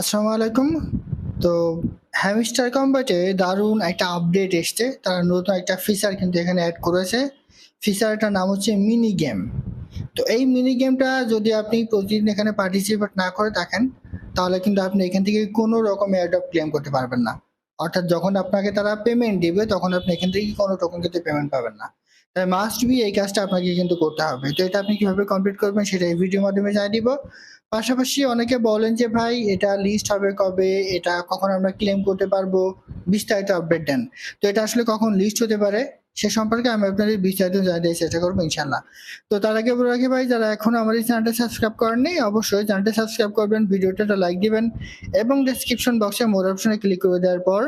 আসসালামু আলাইকুম। তো হ্যামস্টার কম্বাটে দারুণ একটা আপডেট এসছে। তারা নতুন একটা ফিচার কিন্তু এখানে অ্যাড করেছে। ফিচারটার নাম হচ্ছে মিনি গেম তো এই মিনি গেমটা যদি আপনি প্রতিদিন এখানে পার্টিসিপেট না করে থাকেন, তাহলে কিন্তু আপনি এখান থেকে কোনো রকম এয়ারড্রপ ক্লেম করতে পারবেন না। অর্থাৎ যখন আপনাকে তারা পেমেন্ট দিবে, তখন আপনি এখান থেকে কোনো টোকেন কিন্তু পেমেন্ট পাবেন না। তাই মাস্ট বি এই কাজটা আপনাকে কিন্তু করতে হবে। তো এটা আপনি কীভাবে কমপ্লিট করবেন, সেটা এই ভিডিওর মাধ্যমে জানিয়ে দিব। পাশাপাশি অনেকে বলেন যে, ভাই, এটা লিস্ট হবে কবে? এটা কখন আমরা ক্লেম করতে পারব? বিস্তারিত আপডেট দেন। তো এটা আসলে কখন লিস্ট হতে পারে, সে সম্পর্কে আমি আপনাদের বিস্তারিত জানাতে চেষ্টা করব ইনশাল্লাহ তো তার আগে বলে রাখি, ভাই, যারা এখনও আমার এই চ্যানেলটা সাবস্ক্রাইব করেননি অবশ্যই চ্যানেলটা সাবস্ক্রাইব করবেন, ভিডিওটা লাইক দিবেন এবং ডেসক্রিপশন বক্সে মোর অপশনে ক্লিক করে দেওয়ার পর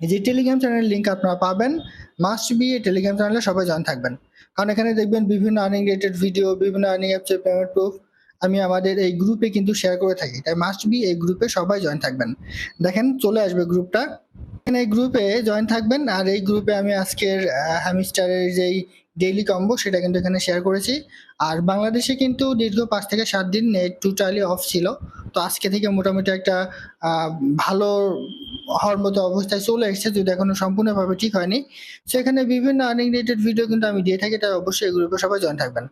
যে টেলিগ্রাম চ্যানেলের লিঙ্ক আপনারা পাবেন মাস্ট বি টেলিগ্রাম চ্যানেলে সবাই জয়েন থাকবেন। কারণ এখানে দেখবেন বিভিন্ন আর্নিং রিলেটেড ভিডিও বিভিন্ন আর্নিং অ্যাপসের পেমেন্ট প্রুফ আমি আমাদের এই গ্রুপে কিন্তু শেয়ার করে থাকি। তাই মাস্ট বি এই গ্রুপে সবাই জয়েন থাকবেন। দেখেন, চলে আসবে গ্রুপটা এখানে এই গ্রুপে জয়েন থাকবেন। আর এই গ্রুপে আমি আজকের হ্যামিস্টারের যেই ডেইলি কম্বো সেটা কিন্তু এখানে শেয়ার করেছি। আর বাংলাদেশে কিন্তু দীর্ঘ পাঁচ থেকে সাত দিন নেট টোটালি অফ ছিল। তো আজকে থেকে মোটামুটি একটা ভালো হওয়ার মতো অবস্থায় চলে এসেছে। যদি এখনও সম্পূর্ণভাবে ঠিক হয়নি। সেখানে বিভিন্ন আর্নিং রিলেটেড ভিডিও কিন্তু আমি দিয়ে থাকি। তাই অবশ্যই এই গ্রুপে সবাই জয়েন থাকবেন।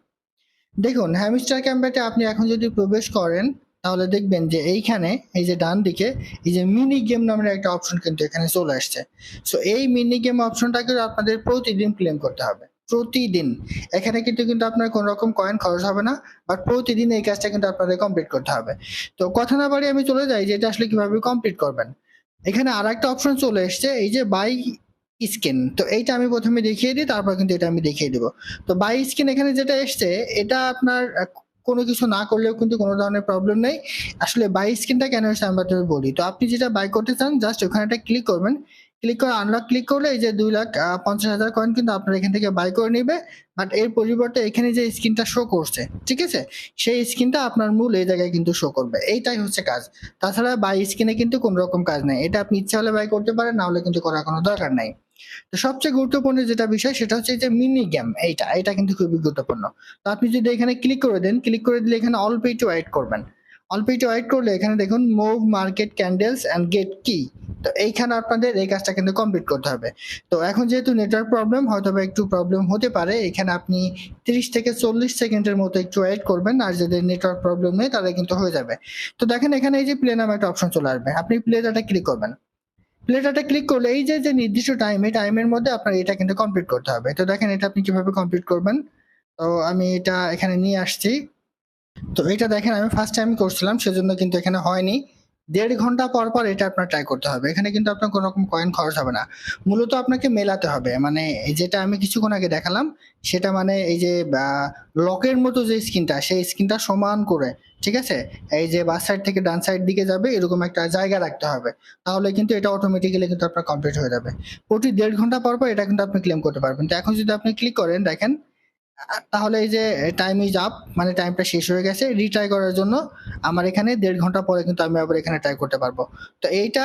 দেখুন হ্যামস্টার ক্যাম্পেটে আপনি এখন যদি প্রবেশ করেন, তাহলে দেখবেন যে এইখানে, এই যে ডান দিকে, এই যে মিনি গেম নামের একটা অপশন কিন্তু এখানে চলে আসছে। সো এই মিনি গেম অপশনটাকে আপনাদের প্রতিদিন ক্লেম করতে হবে। প্রতিদিন। এখানে কিন্তু কিন্তু আপনার কোনো রকম কয়েন খরচ হবে না বাট প্রতিদিন এই কাজটা কিন্তু আপনাদের কমপ্লিট করতে হবে। তো কথা না বাড়ি আমি চলে যাই, যে এটা আসলে কীভাবে কমপ্লিট করবেন। এখানে আর একটা অপশন চলে এসছে, এই যে বাই স্কিন তো এইটা আমি প্রথমে দেখিয়ে দিই, তারপর কিন্তু এটা আমি দেখিয়ে দিব। তো বাই স্কিন এখানে যেটা এসছে, এটা আপনার কোনো কিছু না করলেও কিন্তু কোনো ধরনের প্রবলেম নেই। আসলে বাই স্কিনটা কেন এসে আমরা বলি, তো আপনি যেটা বাই করতে চান জাস্ট ওখানে একটা ক্লিক করবেন। ক্লিক করে আনলক ক্লিক করলে এই যে দুই লাখ পঞ্চাশ হাজার কয়েন কিন্তু আপনার এখান থেকে বাই করে নিবে। বাট এর পরিবর্তে এখানে যে স্ক্রিনটা শো করছে, ঠিক আছে? সেই স্ক্রিনটা আপনার মূল এই জায়গায় কিন্তু শো করবে। এইটাই হচ্ছে কাজ। তাছাড়া বাই স্ক্রিনে কিন্তু কোনো রকম কাজ নেই। এটা আপনি ইচ্ছা হলে বাই করতে পারেন, না হলে কিন্তু করার কোনো দরকার নাই। তো সবচেয়ে গুরুত্বপূর্ণ যেটা বিষয় সেটা হচ্ছে যে মিনি গেম এইটা এটা কিন্তু খুবই গুরুত্বপূর্ণ। তো আপনি যদি এখানে ক্লিক করে দেন ক্লিক করে দিলে এখানে অল পে টু ওয়াইট করবেন। অল পে টু ওয়াইট করলে এখানে দেখুন move market candles and get কি তো এইখানে আপনাদের এই কাজটা কিন্তু কমপ্লিট করতে হবে। তো এখন যেহেতু নেটওয়ার্ক প্রবলেম হয়তো বা একটু প্রবলেম হতে পারে, এখানে আপনি তিরিশ থেকে চল্লিশ সেকেন্ডের মতো একটু ওয়েট করবেন, আর যাদের নেটওয়ার্ক প্রবলেম নেই, তাদের কিন্তু হয়ে যাবে। তো দেখেন এখানে এই যে প্লে নামে একটা অপশন চলে আসবে। আপনি প্লে ডাটা ক্লিক করবেন। প্লেটাটা ক্লিক করলে এই যে যে নির্দিষ্ট টাইম এই টাইমের মধ্যে আপনার এটা কিন্তু কমপ্লিট করতে হবে। তো দেখেন এটা আপনি কীভাবে কমপ্লিট করবেন? তো আমি এটা এখানে নিয়ে আসছি। তো এটা দেখেন আমি ফার্স্ট টাইম করছিলাম, সেজন্য কিন্তু এখানে হয়নি। দেড় ঘণ্টা পর পর এটা আপনার ট্রাই করতে হবে। এখানে কিন্তু আপনার কোনো রকম কয়েন খরচ হবে না। মূলত আপনাকে মেলাতে হবে। মানে যেটা আমি কিছুক্ষণ আগে দেখালাম, সেটা মানে এই যে লকের মতো যে স্কিনটা সেই স্ক্রিনটা সমান করে, ঠিক আছে? এই যে বাস সাইড থেকে ডান সাইড দিকে যাবে, এরকম একটা জায়গা রাখতে হবে। তাহলে কিন্তু এটা অটোমেটিক্যালি কিন্তু আপনার কমপ্লিট হয়ে যাবে। প্রতি দেড় ঘণ্টা পর পর এটা কিন্তু আপনি ক্লেম করতে পারবেন। তো এখন যদি আপনি ক্লিক করেন, দেখেন তাহলে এই যে টাইম ইজ আপ মানে টাইমটা শেষ হয়ে গেছে রিট্রাই করার জন্য আমার এখানে দেড় ঘণ্টা পরে কিন্তু আমি আবার এখানে ট্রাই করতে পারব। তো এইটা,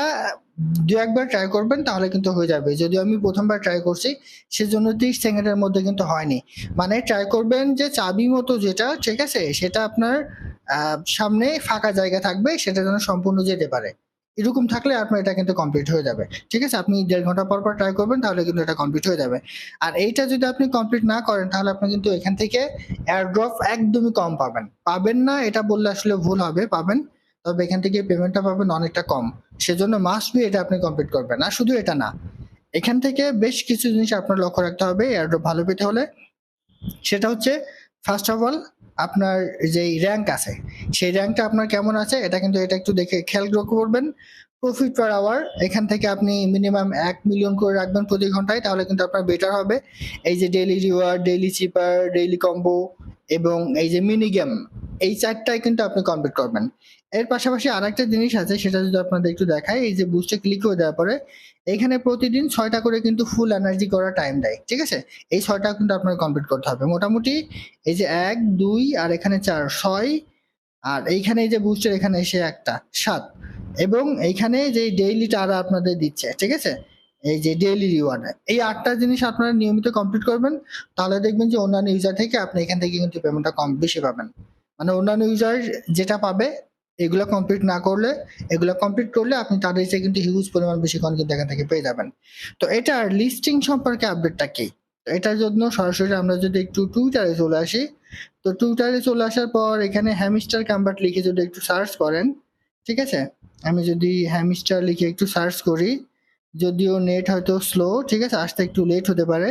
দু একবার ট্রাই করবেন তাহলে কিন্তু হয়ে যাবে। যদিও আমি প্রথমবার ট্রাই করছি, সেজন্য তিরিশ সেকেন্ডের মধ্যে কিন্তু হয়নি। মানে ট্রাই করবেন যে চাবি মতো যেটা, ঠিক আছে? সেটা আপনার সামনে ফাঁকা জায়গা থাকবে, সেটা যেন সম্পূর্ণ যেতে পারে। এরকম থাকলে আপনার এটা কিন্তু কমপ্লিট হয়ে যাবে। ঠিক আছে? আপনি দেড় ঘণ্টা পর পর ট্রাই করবেন, তাহলে কিন্তু এটা কমপ্লিট হয়ে যাবে। আর এইটা যদি আপনি কমপ্লিট না করেন, তাহলে আপনি কিন্তু এখান থেকে এয়ারড্রপ একদমই কম পাবেন। পাবেন না, এটা বললে আসলে ভুল হবে, পাবেন। তবে এখান থেকে পেমেন্টটা পাবেন অনেকটা কম। সেজন্য মাস্ট বি এটা আপনি কমপ্লিট করবেন। আর শুধু এটা না, এখান থেকে বেশ কিছু জিনিস আপনার লক্ষ্য রাখতে হবে এয়ারড্রপ ভালো পেতে হলে। সেটা হচ্ছে ফার্স্ট অফ অল আপনার যেই র্যাঙ্ক আছে, সেই র্যাঙ্কটা আপনার কেমন আছে? এটা কিন্তু এটা একটু দেখে খেয়াল করবেন। প্রফিট পার আওয়ার এখান থেকে আপনি মিনিমাম এক মিলিয়ন করে রাখবেন প্রতি ঘন্টায়, তাহলে কিন্তু আপনার বেটার হবে। এই যে daily reward daily cipher daily combo এবং এই যে মিনি গেম এই চারটাই কিন্তু আপনি কমপ্লিট করবেন। এর পাশাপাশি আরেকটা জিনিস আছে, সেটা যদি আপনাদের একটু দেখায় এই যে বুস্টে ক্লিক করে দেওয়ার পরে, এখানে প্রতিদিন ছয়টা করে কিন্তু ফুল এনার্জি করার টাইম দেয়, ঠিক আছে? এই ছয়টা কিন্তু আপনার কমপ্লিট করতে হবে। মোটামুটি এই যে এক, দুই, আর এখানে চার, ছয়, আর এইখানে এই যে বুস্টার এখানে এসে একটা, সাত। এবং এইখানে যে ডেইলি টারা আপনাদের দিচ্ছে, ঠিক আছে? এই যে ডেইলি রিওয়ার্ড এই আটটা জিনিস আপনারা নিয়মিত কমপ্লিট করবেন, তাহলে দেখবেন যে অন্যান্য ইউজার থেকে আপনি এখান থেকে কিন্তু পেমেন্টটা কম বেশি পাবেন। মানে অন্যান্য ইউজার যেটা পাবে, এগুলো কমপ্লিট না করলে, এগুলো কমপ্লিট করলে আপনি তাদের চেয়ে কিন্তু হিউজ পরিমাণ বেশি কয়েন কিন্তু এখান থেকে পেয়ে যাবেন। তো এটার লিস্টিং সম্পর্কে আপডেটটা কি? এটার জন্য সরাসরি আমরা যদি একটু টুইটারে চলে আসি, তো টুইটারে চলে আসার পর এখানে হ্যামিস্টার কাম্বার্ট লিখে যদি একটু সার্চ করেন ঠিক আছে? আমি যদি হ্যামিস্টার লিখে একটু সার্চ করি, যদিও নেট হয়তো স্লো ঠিক আছে? আসতে একটু লেট হতে পারে।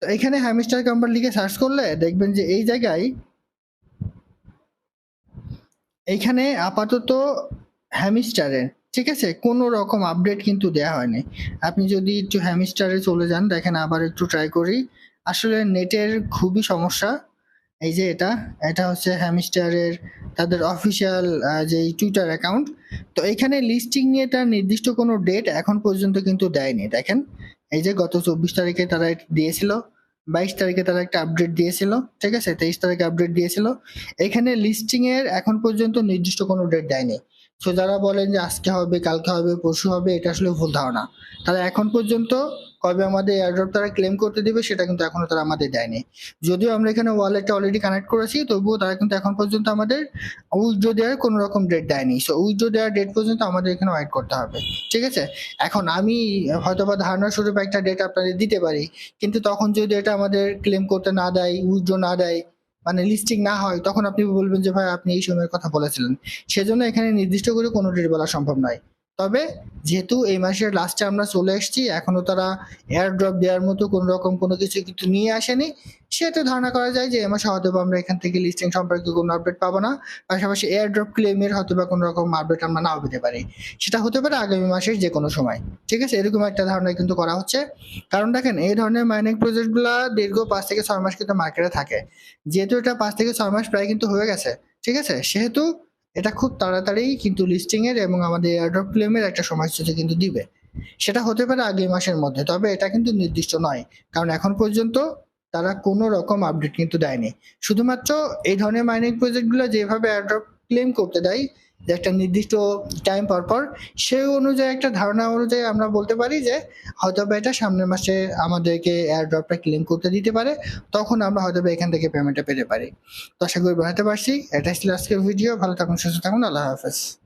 তো এখানে হ্যামিস্টার কাম্বার্ট লিখে সার্চ করলে দেখবেন যে এই জায়গায় এইখানে আপাতত হ্যামিস্টারের ঠিক আছে? কোনো রকম আপডেট কিন্তু দেয়া হয়নি। আপনি যদি একটু হ্যামিস্টারে চলে যান, দেখেন আবার একটু ট্রাই করি। আসলে নেটের খুবই সমস্যা। এই যে এটা এটা হচ্ছে হ্যামিস্টারের তাদের অফিসিয়াল যে টুইটার অ্যাকাউন্ট তো এখানে লিস্টিং নিয়ে তার নির্দিষ্ট কোনো ডেট এখন পর্যন্ত কিন্তু দেয়নি, দেখেন। এই যে গত চব্বিশ তারিখে তারা দিয়েছিল, বাইশ তারিখে তারা একটা আপডেট দিয়েছিল, ঠিক আছে? তেইশ তারিখে আপডেট দিয়েছিল। এখানে লিস্টিং এর এখন পর্যন্ত নির্দিষ্ট কোনো ডেট দেয়নি। সো যারা বলেন যে আজকে হবে, কালকে হবে, পরশু হবে, এটা আসলে ভুল ধারণা। তারা এখন পর্যন্ত কবে আমাদের এয়ারড্রপ তারা ক্লেম করতে দিবে সেটা কিন্তু এখনও তারা আমাদের দেয়নি। যদিও আমরা এখানে ওয়ালেটটা অলরেডি কানেক্ট করেছি, তবুও তারা কিন্তু এখন পর্যন্ত আমাদের উইথড্র দেওয়ার কোনো রকম ডেট দেয়নি। সো উইথড্র দেওয়ার ডেট পর্যন্ত আমাদের এখানে ওয়েট করতে হবে। ঠিক আছে? এখন আমি হয়তো বা ধারণা স্বরূপ একটা ডেট আপনাদের দিতে পারি, কিন্তু তখন যদি এটা আমাদের ক্লেম করতে না দেয়, উইথড্র না দেয় মানে লিস্টিং না হয়, তখন আপনি বলবেন যে, ভাই, আপনি এই সময়ের কথা বলেছিলেন। সেজন্য এখানে নির্দিষ্ট করে কোনো ডেট বলা সম্ভব নয়। তবে যেহেতু এই মাসের লাস্টে আমরা চলে এসেছি, এখনও তারা এয়ার ড্রপ দেওয়ার মতো কোনো রকম কোনো কিছু কিন্তু নিয়ে আসেনি। সেটা ধারণা করা যায় যে এই মাসে হয়তো আমরা এখান থেকে লিস্টিং সম্পর্কে কোনো আপডেট পাবো না। পাশাপাশি এয়ার ড্রপ ক্লেমের হয়তো বা কোনো রকম আপডেট আমরা নাও পেতে পারি। সেটা হতে পারে আগামী মাসের যে কোনো সময়। ঠিক আছে? এরকম একটা ধারণা কিন্তু করা হচ্ছে। কারণ দেখেন, এই ধরনের মাইনিং প্রজেক্টগুলো দীর্ঘ পাঁচ থেকে ছয় মাস কিন্তু মার্কেটে থাকে। যেহেতু এটা পাঁচ থেকে ছয় মাস প্রায় কিন্তু হয়ে গেছে, ঠিক আছে? সেহেতু এটা খুব তাড়াতাড়ি কিন্তু লিস্টিং এর এবং আমাদের এয়ারড্রপ ক্লেমের একটা সময়সূচি কিন্তু দিবে। সেটা হতে পারে আগের মাসের মধ্যে, তবে এটা কিন্তু নির্দিষ্ট নয়। কারণ এখন পর্যন্ত তারা কোনো রকম আপডেট কিন্তু দেয়নি। শুধুমাত্র এই ধরনের মাইনিং প্রজেক্টগুলো যেভাবে এয়ারড্রপ ক্লেম করতে দেয় যে একটা নির্দিষ্ট টাইম পর পর, সেই অনুযায়ী একটা ধারণা অনুযায়ী আমরা বলতে পারি যে হয়তো এটা সামনের মাসে আমাদেরকে এয়ারড্রপটা ক্লেম করতে দিতে পারে, তখন আমরা হয়তো এখান থেকে পেমেন্টটা পেতে পারি। তো আশা করি বানাতে পারছি। এটা ছিল আজকের ভিডিও ভালো থাকুন, সুস্থ থাকুন। আল্লাহ হাফেজ।